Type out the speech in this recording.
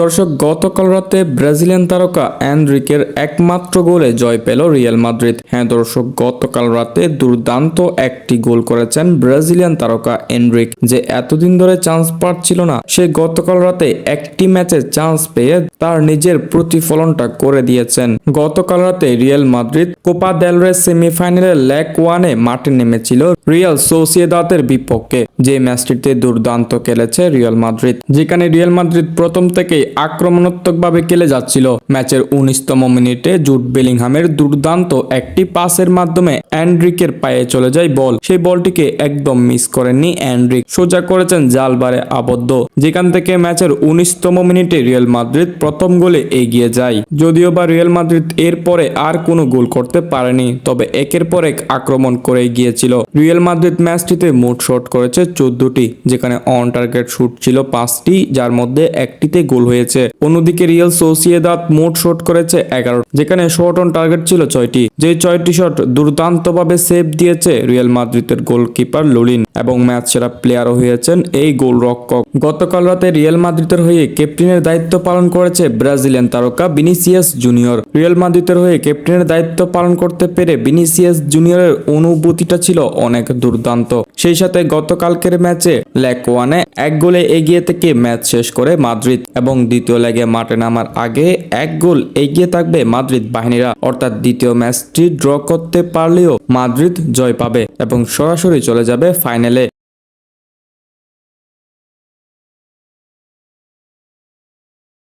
দর্শক, গতকাল রাতে ব্রাজিলিয়ান তারকা অ্যান্ড্রিকের একমাত্র গোলে জয় পেল রিয়াল মাদ্রিদ। হ্যাঁ দর্শক, গতকাল রাতে দুর্দান্ত একটি গোল করেছেন ব্রাজিলিয়ান তারকা এন্ড্রিক যে এতদিন ধরে চান্স পাচ্ছিল না, সে গতকাল রাতে একটি ম্যাচে চান্স পেয়ে তার নিজের প্রতিফলনটা করে দিয়েছেন। গতকাল রাতে রিয়াল মাদ্রিদ কোপা দেল রে সেমিফাইনালে লেগ ওয়ানে মাঠে নেমেছিল রিয়াল সোসিয়েদাতের বিপক্ষে। যে ম্যাচটিতে দুর্দান্ত খেলেছে রিয়াল মাদ্রিদ, যেখানে রিয়াল মাদ্রিদ প্রথম থেকেই আক্রমণাত্মকভাবে খেলে যাচ্ছিল। ম্যাচের উনিশতম মিনিটে জুট বেলিংহামের দুর্দান্ত একটি পাসের মাধ্যমে অ্যান্ড্রিকের পায়ে চলে যায় বল। সেই বলটিকে একদম মিস করেননি অ্যান্ড্রিক। সোজা করেছেন জালবারে আবদ্ধ, যেখান থেকে ম্যাচের উনিশতম মিনিটে রিয়াল মাদ্রিদ প্রথম গোলে এগিয়ে যায়। যদিও বা রিয়াল মাদ্রিদ এরপরে আর কোনো গোল করতে পারেনি, তবে একের পর এক আক্রমণ করে গিয়েছিল। রিয়াল মাদ্রিদ ম্যাচটিতে মোট শট করেছে চোদ্দটি, যেখানে অন টার্গেট শুট ছিল পাঁচটি, যার মধ্যে একটিতে গোল হয়েছে। অন্যদিকে রিয়াল সোসিয়েদাত মোট শট করেছে এগারো, যেখানে শট অন টার্গেট ছিল ছয়টি। যে ছয়টি শট দুর্দান্তভাবে সেভ দিয়েছে রিয়েল মাদ্রিদের গোলকিপার লুলিন। এবং ম্যাচ সেরা প্লেয়ারও হয়েছেন এই গোলরক্ষক। গতকাল রাতে রিয়াল মাদ্রিদের হয়ে ক্যাপ্টেনের দায়িত্ব পালন করেছে ব্রাজিলিয়ান তারকা বিনিসিয়াস জুনিয়র। রিয়াল মাদ্রিদের হয়ে ক্যাপ্টেনের দায়িত্ব পালন করতে পেরে বিনিসিয়াস জুনিয়রের অনুভূতিটা ছিল অনেক দুর্দান্ত। সেই সাথে গতকালকের ম্যাচে লেগ ওয়ানে এক গোলে এগিয়ে থেকে ম্যাচ শেষ করে মাদ্রিদ এবং দ্বিতীয় লেগে মাঠে নামার আগে এক গোল এগিয়ে থাকবে মাদ্রিদ বাহিনীরা। অর্থাৎ দ্বিতীয় ম্যাচটি ড্র করতে পারলেও মাদ্রিদ জয় পাবে এবং সরাসরি চলে যাবে ফাইনালে।